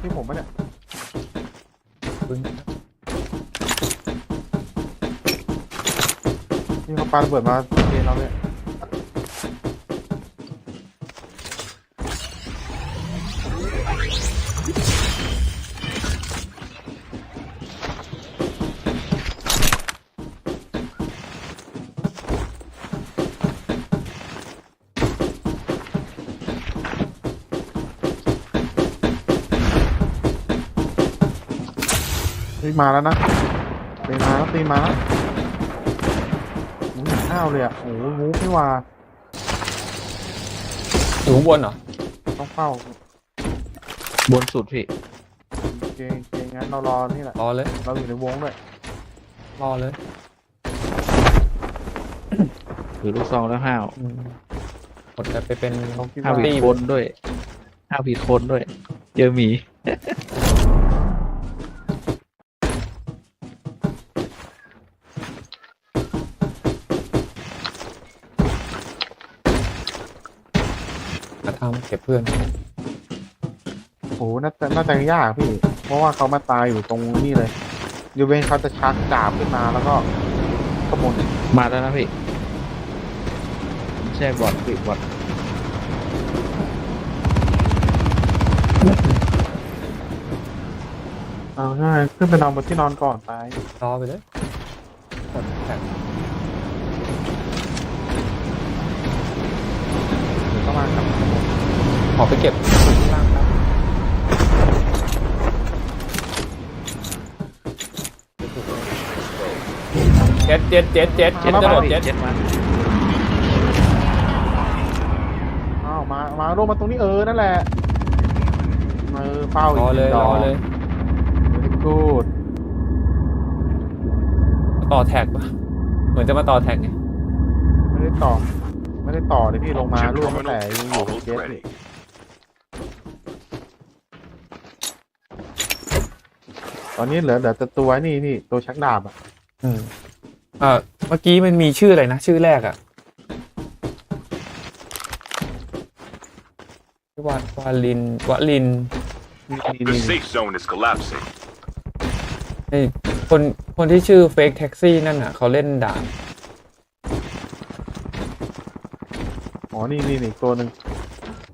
ที่ผมปะเนี่ยนี่เขาปาระเบิดมาเกณฑ์เราเนี่ย ฮ้ยมาแล้วนะตีมาแล้วตีมาแล้วอุ้ยข้าวเลยอะโอ้โหงูไม่ว่าอยู่ข้างบนเหรอ ต้องเฝ้าบนสุดพี่เกงเกงงั้นเรารอนี่แหละรอเลย เราอยู่ในวงด้วยรอเลยถือลูกซองแล้วห้าวอืมกดไปเป็น เราคิดห้าวว่า ผิดคนด้วยห้าวผิดคนด้วย เจอหมี กระทำเก็บเพื่อนโอ้โหน่าจะน่าจะยากพี่ เพราะว่าเขามาตายอยู่ตรงนี่เลยยูเวนเขาจะชักดาบขึ้นมาแล้วก็ขโมยมาแล้วนะพี่ไม่ใช่บอดพี่บอดเอาง่ายขึ้นไปนอนบนที่นอนก่อนตายรอไปเลยกดแท็ก เดี๋ยวก็มาครับ ขอไปเก็บข้างล่างครับเจ็ดเจ็ดเจ็ดเจ็ดเจ็ดจะโดดพี่เจ็ดเจ็ดมาอ้าวมามาลงมาตรงนี้เออนั่นแหละเออเฝ้ารอเลยรอเลยกูดต่อแท็กปะเหมือนจะมาต่อแท็กไงไม่ได้ต่อ ไม่ได้ต่อเลยพี่ลงมาล่วงตั้งแต่ยังอยู่เจ็ดนี่ตอนนี้เหลือเหลือแต่ตัวนี่พี่ตัวชักดาบอะอืมเอ่อเมื่อกี้มันมีชื่ออะไรนะ ชื่อแรกอะวาวาลินวาลินนี่นี่ The นี่ safe zone is collapsing. ไอ้คนคนที่ชื่อเฟกแท็กซี่นั่นอะ เขาเล่นด่าน อ๋อ นี่นี่นี่ตัวหนึ่ง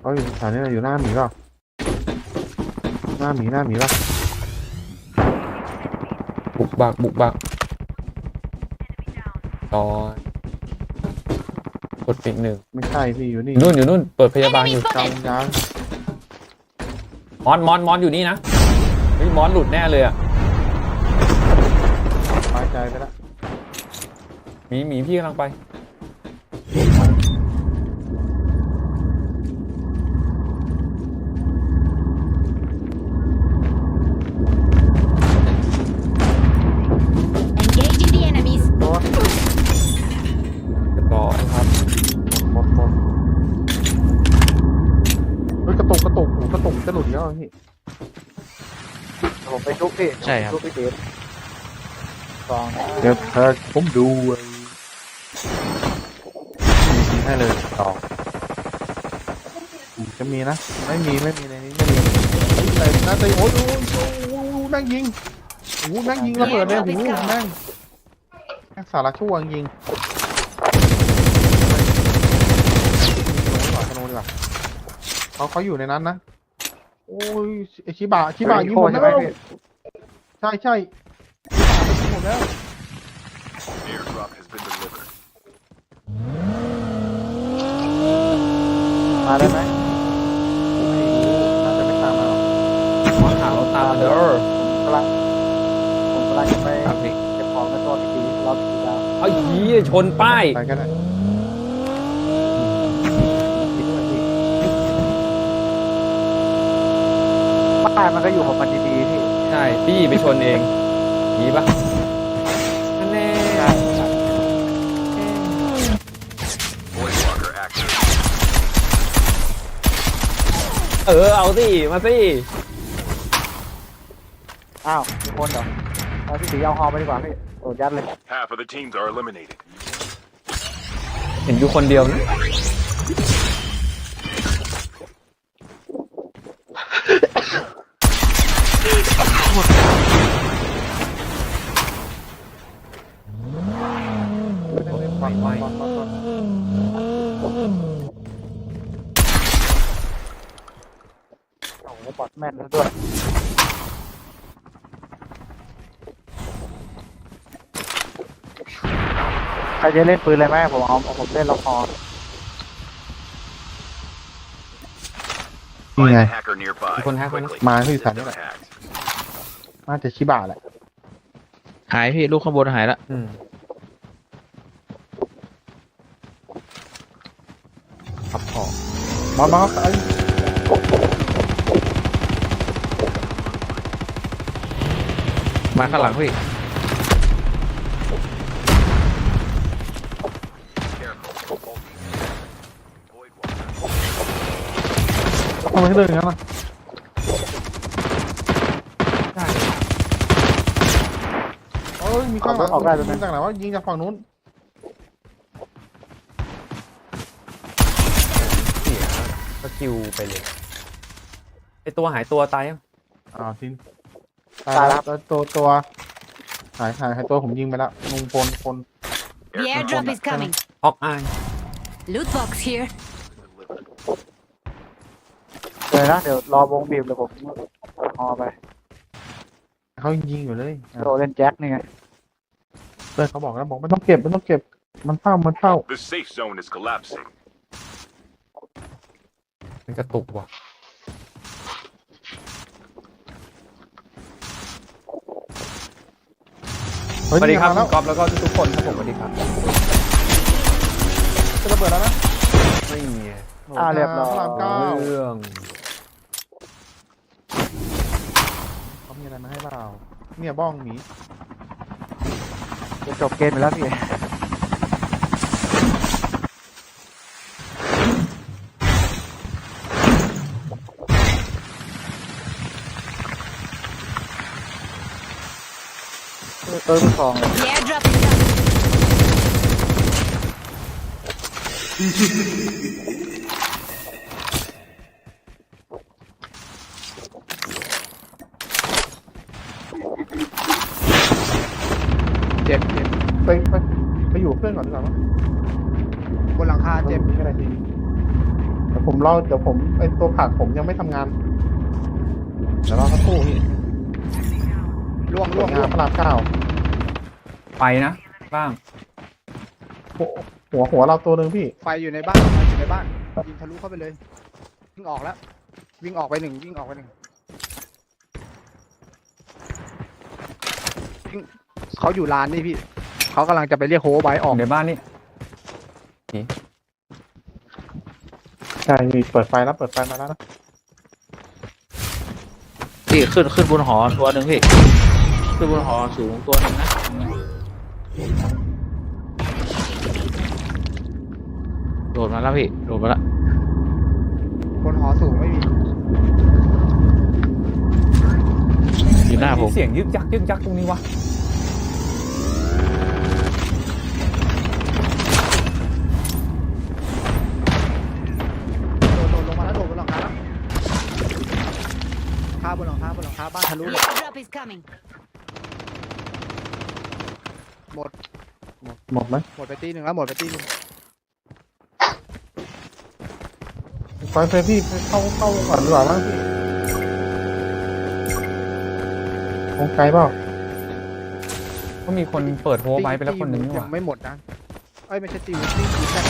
เขาอยู่แถวนี้อยู่หน้าหมีเปล่าหน้าหมีหน้าหมีป่ะบุกบักบุกบักต่อยกดปิดหนึ่งไม่ใช่พี่อยู่นี่นู่นอยู่นู่นเปิดพยาบาลอยู่กำยังมอนมอนมอนอยู่นี่นะเฮ้ยมอนหลุดแน่เลยอะสบายใจไปละหมีหมีพี่กำลังไป พี่ใช่ครับชุบพี่เดฟสองเดี๋ยวเธอผมดูไอ้ยิงให้เลยสองจะมีนะ ไม่มีไม่มีในนี้ไม่มีเฮ้ยแต่น่าจะโอ้ยโอ้ยโอ้ยโอ้ยแม่งยิงโอ้โหแม่งยิงระเบิดเลยโอ้โหแม่งแม่งสารชั่วจริงๆธนูดีกว่าเขาเขาอยู่ในนั้นนะ โอ้ยไอชิบะชิบะยิงหมดแล้วใช่ใช่ชิบะยิงหมดแล้ว Airdrop has been delivered. มาได้ไหมน่าจะไม่ตามมาหรอกมอนหาเราตามมาเด้อกำลังผมกำลังจะไปครับพี่เก็บของในตัวที่ตีรอบที่แล้วเอายียชนป้าย ไปกันเลยป้ายมันก็อยู่ของมันดีๆพี่ใช่พี่ไปชนเองหนีปะนั่นแน่ Void walker active. เออเอาสิมาสิอ้าวมีคนเหรอเอาพี่ตีเอาฮอไปดีกว่าพี่โดดยัดเลย Half of the teams are eliminated. เห็นอยู่คนเดียวนะ บอดแม่นซะด้วยใครจะเล่นปืนอะไรไหมผมเอาเอาผมเล่นล็อกฮอนี่ Find ไง the hacker nearby. Con hack quickly. มาที่ฐาน System นี่แหละ hacked. น่าจะชิบะแหละ หายพี่ลูกข้างบนหายละอืมขับพอมามาไอ้ มาข้างหลังพี่ Careful. Avoid water. ทำไมให้เดินอย่างนั้นล่ะเอ้ยมีข้างหลังออกได้แล้วนะ ยิงจากไหนวะยิงจากฝั่งนู้นเสียสกิลไปเลยไอตัวหายตัวตายยังอ่าทิ้ง ตายแล้วแล้วตัวตัวหายหายหายตัวผมยิงไปแล้วลุงพลพล The airdrop is coming. ออกอาย Loot box here. Delivered. เดี๋ยวนะเดี๋ยวรอวงบีบเดี๋ยวผมฮอไปเขายิงอยู่เลยโดดเล่นแจ็คนี่ไงเพื่อนเขาบอกแล้วบอกไม่ต้องเก็บไม่ต้องเก็บ มันเฝ้ามันเฝ้า The safe zone is collapsing. มันกระตุกว่ะ เฮ้ย สวัสดีครับมาคุแล้วณก๊อฟแล้วก็ทุกๆคนครับผมสวัสดีครับจะระเบิดแล้วนะ ไม่มีอ่าเรียบร้อยพะรามเก้า เรื่องเขามีอะไรมาให้เปล่าเนี่ยบ้องหมีจะจบเกมไปแล้วพี่ เออเออสองเลย The airdrop is coming. เจ็บเจ็บไปไปไปอยู่กับเพื่อนก่อนดีกว่ามั้งบนหลังคาเจ็บไม่เป็นไรทีเดี๋ยวผมเล่าเดี๋ยวผมไอตัวผักผมยังไม่ทำงานเดี๋ยวเราสักครู่พี่ล่วงล่ล่ววงงงานพระรามเก้า ไปนะบ้างหัวหัวหัวเราตัวหนึ่งพี่ ไฟอยู่ในบ้านไฟอยู่ในบ้านยิงทะลุเข้าไปเลยวิ่งออกแล้ว วิ่งออกไปหนึ่งวิ่งออกไปหนึ่งวิ่งเขาอยู่ร้านนี่พี่เขากำลังจะไปเรียกโฮไว้ออกในบ้านนี่ใช่พี่เปิดไฟแล้วเปิดไฟมาแล้วนะพี่ขึ้นขึ้นบนหอตัวหนึ่งพี่ ขึ้นบนหอสูงตัวหนึ่งนะ โดดมาแล้วพี่ โดดมาแล้วบนหอสูงไม่มีอยู่หน้าผมเสียงยึกยักยึกยักตรงนี้วะโดดโดดลงมาแล้วโดดบนหลังคาแล้วคาบนหลังคาบนหลังคาบ้านทะลุ The เลย airdrop is coming. หมดไหมหมดไปตีหนึ่งแล้วหมดไปตีหนึ่งไฟไฟพี่เข้าเข้าก่อนดีกว่ามั้งพี่คงไกลเปล่าก็มีคนเปิดโฮไว้ไปแล้วคนหนึ่งนี่หยัว่า งไม่หมดนะเอ้ยไม่ใช่ตีตีตีแค่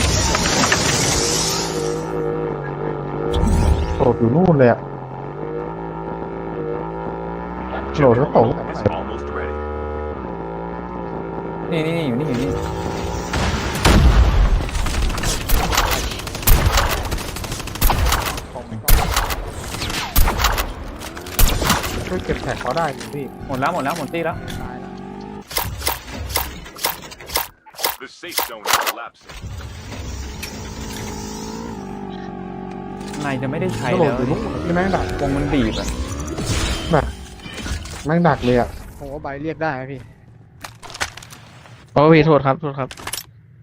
โดดอยู่นู่นเลยอะโดดแล้วตก Is almost ready. นี่นี่นี่อยู่นี่อยู่นี่ช่วยเก็บแท็กเขาได้พี่หมดแล้วหมดแล้วหมดตีแล้ว The safe zone is collapsing. ในจะไม่ได้ใช้กระโดดแล้วอยู่นู่นที่แม่งดักวงมันบีบอะแม่งดักเลยอะโอ้โหใบเรียกได้ไหมพี่ โอ้พี่โทษครับโทษครับ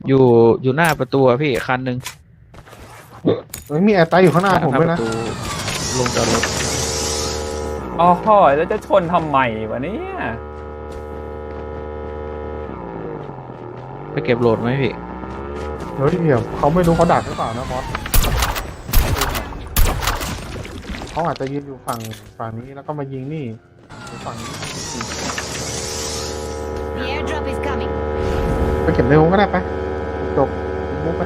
อยู่อยู่หน้าประตูอะพี่คันหนึ่งเฮ้ยมีแอร์ไตอยู่ข้างหน้าผมด้วยปนะระตูลงจอดรถอ๋อแล้วจะชนทำไมวะเนี่ยไปเก็บโหลดไหมพี่ เฮ้ยเดี๋ยวเขาไม่รู้เขาดักหรือเปล่านะบอสเขาอาจจะยืนอยู่ฝั่งฝั่งนี้แล้วก็มายิงนี่หรือฝั่งนี้ The airdrop is coming. ไปเก็บในวงก็ได้ไปจบมุกไป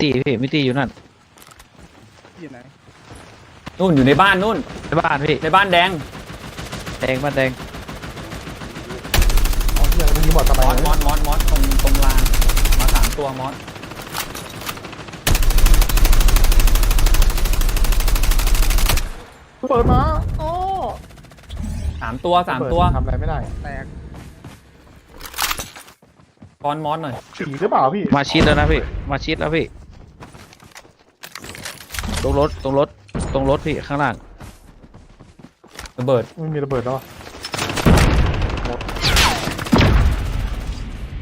ตีพี่ไม่ตีอยู่นั่นที่ไหนนู่นอยู่ในบ้านนู่น ในบ้านพี่ในบ้านแดง แดงบ้านแดงอ๋อเฮียมันยิงบอดสมบายอสเลยมอสมอสตรงตรงลานมาสามตัวมอสเปิดมาอ๋อ สามตัวสามตัวทำอะไรไม่ได้แตกตอนมอสหน่อยผีหรือเปล่าพี่มาชิดแล้วนะพี่ มาชิดแล้วพี่ ตรงรถตรงรถตรงรถพี่ข้างล่างระเบิดไม่มีระเบิดแล้วอะ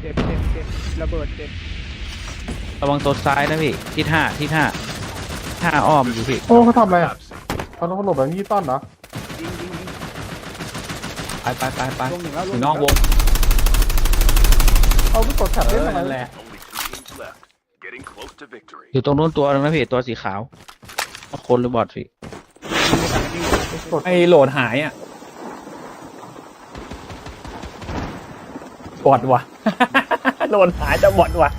เจ็บเจ็บเจ็บระเบิดเจ็บระวังตัวซ้ายนะพี่ทิศห้าทิศห้าห้าอ้อมอยู่พี่โอ้เขาทำอะไรอะ Collapsing. เขาต้องหลบแบบนี้ต้อนเหรอยิงยิงยิง ไปไปไปไปลงหนึ่งแล้วอลงยู่หนนึ่อกงวแล้วงเอาไปกดแท็บเอเล่นอทำไมนั่นแหละ Only two teams left. Getting close to victory. อยู่ตรงนู้นตัวหนึงนะพี่ตัวสีขาวคนหรือบอทพี่กดไอโหลดหายอะบอดว่ะ โหลดหายจะบอดว่ะ